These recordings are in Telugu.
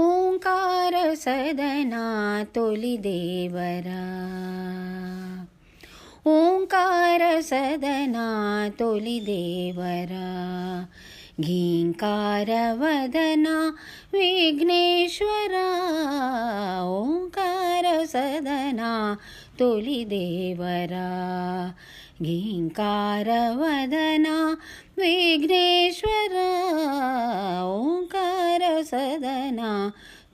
ओंकार सदना तोलि देवरा। ओंकार सदना तोलि देवरा। घीङ्कारवदना विघ्नेश्वरा। ओंकार सदना तोलि देवरा। घीङ्कारवदना विघ्नेश्वरा। ओंकार సదనా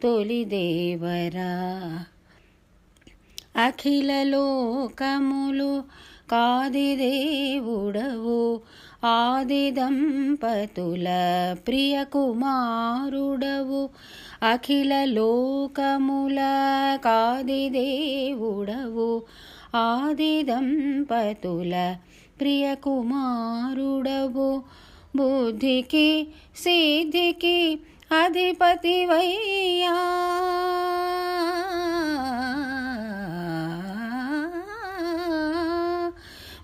తొలి దేవరా అఖిల లోకములు కాది దేవుడవు ఆది దంపతుల ప్రియ కుమారుడవు అఖిల లోకముల కాది దేవుడవు ఆది దంపతుల ప్రియ కుమారుడవు బుద్ధికి సిద్ధికి అధిపతివయ్యా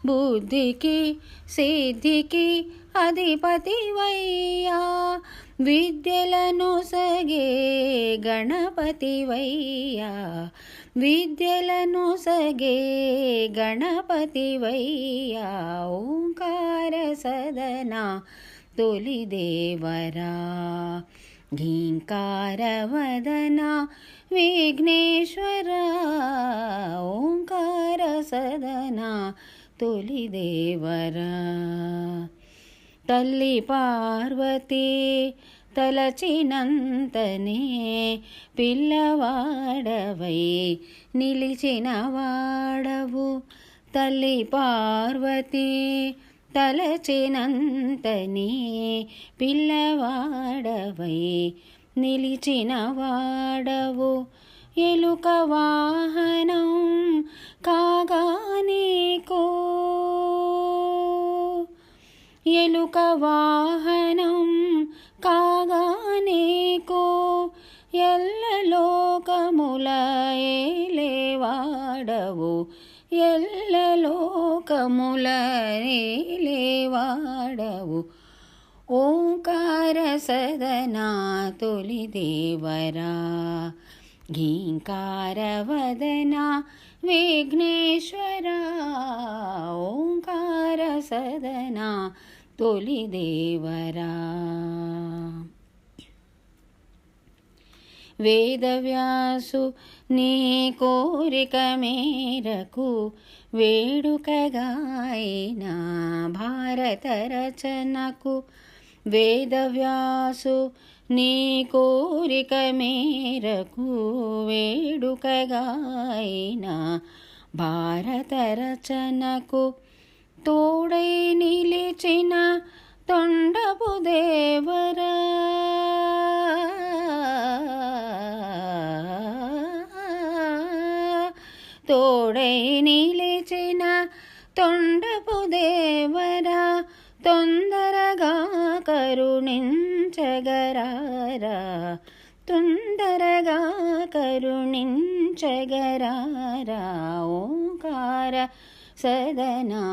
బుద్ధికి సిద్ధికి అధిపతివయ్యా విద్యలను సగే గణపతివయ్యా విద్యలను సగే గణపతివయ్యా ఓంకార సదన తొలి దేవరా. ఘీంకార వదన విఘ్నేశ్వర ఓంకార సదన తొలి దేవరా తల్లి పార్వతి తలచినంతనే పిల్లవాడవై నిలిచిన వాడవు తల్లి పార్వతి తలచినంతనే పిల్లవాడవై నిలిచిన వాడవు ఎలుక వాహనం కాగా నీకో ఎలుక వాహనం కాగా నీకో ఎల్లలోకముల ఏలేవాడవు ఎల్లలోకముల ఏలేవాడవు ఓంకార సదనా తొలి దేవరా ఘీంకార వదన విఘ్నేశ్వర ఓంకార సదన తొలి దేవరా వేదవ్యాసు నీ కోరిక మేరకు వేడుకగాయన భారత రచనకు. వేదవ్యాసు నీ కోరిక మేరకు వేడుకగాయన భారత రచనకు. తోడై నిలిచిన తొండపు దేవరా తోడై నిలిచిన తొండపు దేవరా తొందరగా కరుణించగరారా తొందరగా కరుణించగరారా ఓంకార సదనా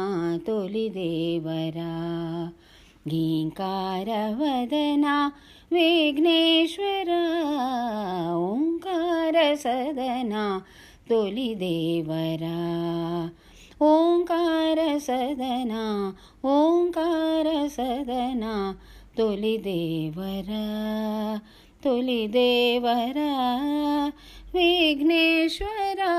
తొలి దేవరా గీంకార విఘ్నేశ్వర ఓంకార సదనా తొలి దేవరా ఓంకార సదన ఓంకార సదన తొలి దేవరా తొలి దేవరా విఘ్నేశ్వరా